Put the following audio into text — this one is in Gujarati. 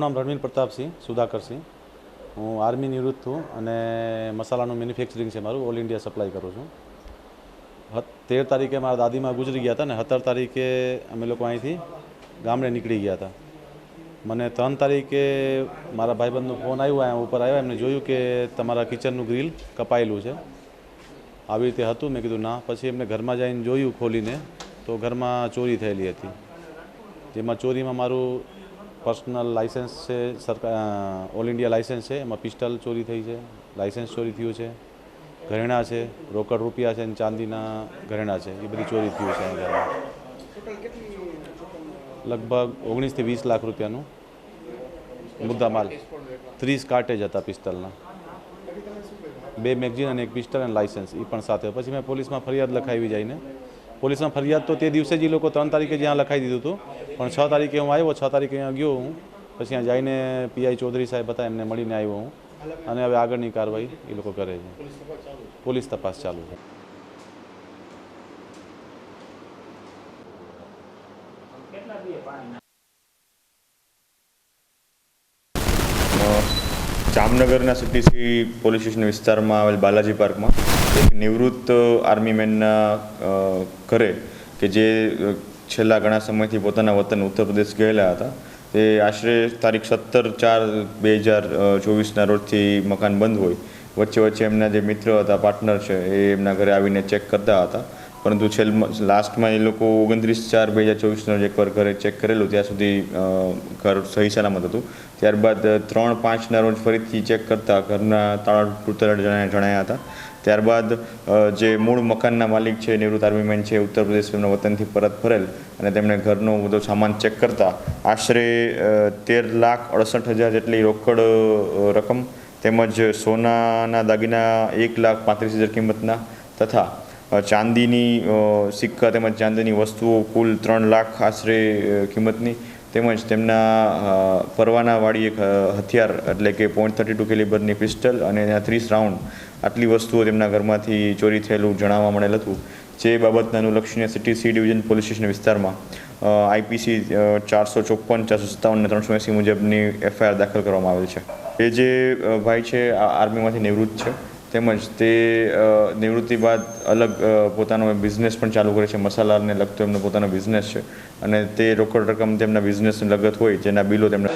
નામ રણવીર પ્રતાપસિંહ સુધાકરસિંહ હું આર્મી નિવૃત્ત છું અને મસાલાનું મેન્યુફેક્ચરિંગ છે મારું ઓલ ઇન્ડિયા સપ્લાય કરું છું. તેર તારીખે મારા દાદીમાં ગુજરી ગયા હતા ને સત્તર તારીખે અમે લોકો અહીંથી ગામડે નીકળી ગયા હતા. મને ત્રણ તારીખે મારા ભાઈબંધનો ફોન આવ્યો, અહીંયા ઉપર આવ્યો, એમને જોયું કે તમારા કિચનનું ગ્રીલ કપાયેલું છે. આવી રીતે હતું, મેં કીધું, ના. પછી એમને ઘરમાં જઈને જોયું ખોલીને, તો ઘરમાં ચોરી થયેલી હતી. જેમાં ચોરીમાં મારું પર્સનલ લાઇસન્સ છે, સરકાર ઓલ ઇન્ડિયા લાઇસન્સ છે, એમાં પિસ્ટલ ચોરી થઈ છે, લાઇસન્સ ચોરી થયું છે, ઘરેણાં છે, રોકડ રૂપિયા છે અને ચાંદીના ઘરેણાં છે, એ બધી ચોરી થયું છે લગભગ ઓગણીસથી વીસ લાખ રૂપિયાનું મુદ્દા માલ. ત્રીસ કાર્ટેજ હતા પિસ્તલના બે મેગઝીન અને એક પિસ્ટલ અને લાઇસન્સ એ પણ સાથે. પછી મેં પોલીસમાં ફરિયાદ લખાવી જઈને પોલીસમાં ફરિયાદ તો તે દિવસે જ એ લોકો ત્રણ તારીખે જ્યાં લખાવી દીધું હતું. પણ છ તારીખે હું આવ્યો, છ તારીખે અહીંયા ગયો હું. પછી ત્યાં જઈને પીઆઈ ચૌધરી સાહેબ હતા, એમને મળીને આવ્યો હું. અને હવે આગળની કાર્યવાહી એ લોકો કરે છે. પોલીસ તપાસ ચાલુ છે. જામનગરના સીટીસી પોલીસ સ્ટેશન વિસ્તારમાં આવેલ બાલાજી પાર્કમાં એક નિવૃત્ત આર્મી મેનના ઘરે કે જે છેલ્લા ઘણા સમયથી પોતાના વતન ઉત્તર પ્રદેશ ગયેલા હતા, તે આશરે તારીખ સત્તર ચાર બે હજાર ચોવીસના રોજથી મકાન બંધ હોય. વચ્ચે વચ્ચે એમના જે મિત્ર હતા, પાર્ટનર છે, એ એમના ઘરે આવીને ચેક કરતા હતા. પરંતુ છેલ્લા લાસ્ટમાં એ લોકો ઓગણત્રીસ ચાર બે હજાર ચોવીસનો એકવાર ઘરે ચેક કરેલું, ત્યાં સુધી ઘર સહી સલામત હતું. ત્યારબાદ ત્રણ પાંચના રોજ ફરીથી ચેક કરતા ઘરના તાળા તૂટેલા જણાયા હતા. ત્યારબાદ જે મૂળ મકાનના માલિક છે, નિવૃત્ત આર્મીમેન છે ઉત્તર પ્રદેશ એમના વતનથી પરત ફરેલ અને તેમણે ઘરનો બધો સામાન ચેક કરતા. આશરે તેર લાખ અડસઠ હજાર જેટલી રોકડ રકમ તેમજ સોનાના દાગીના એક લાખ પાંત્રીસ હજાર કિંમતના તથા ચાંદીની સિક્કા તેમજ ચાંદીની વસ્તુઓ કુલ ત્રણ લાખ આશરે કિંમતની તેમજ તેમના પરવાનાવાળી એક હથિયાર એટલે કે પોઈન્ટ થર્ટી ટુ કેલિબરની પિસ્ટલ અને એના ત્રીસ રાઉન્ડ આટલી વસ્તુઓ તેમના ઘરમાંથી ચોરી થયેલું જણાવવા મળેલ હતું. જે બાબતને અનુલક્ષીને city C division police station વિસ્તારમાં આઈપીસી ચારસો ચોપન ચારસો સત્તાવન અને ત્રણસો એંસી મુજબની એફઆઈઆર દાખલ કરવામાં આવેલ છે. એ જે ભાઈ છે આર્મીમાંથી નિવૃત્ત છે. તેમજ તે નિવૃત્તિ બાદ અલગ પોતાનો બિઝનેસ પણ ચાલુ કરે છે. મસાલાને લગતો એમનો પોતાનો બિઝનેસ છે. અને તે રોકડ રકમ તેમના બિઝનેસની લગત હોય, જેના બિલો તેમના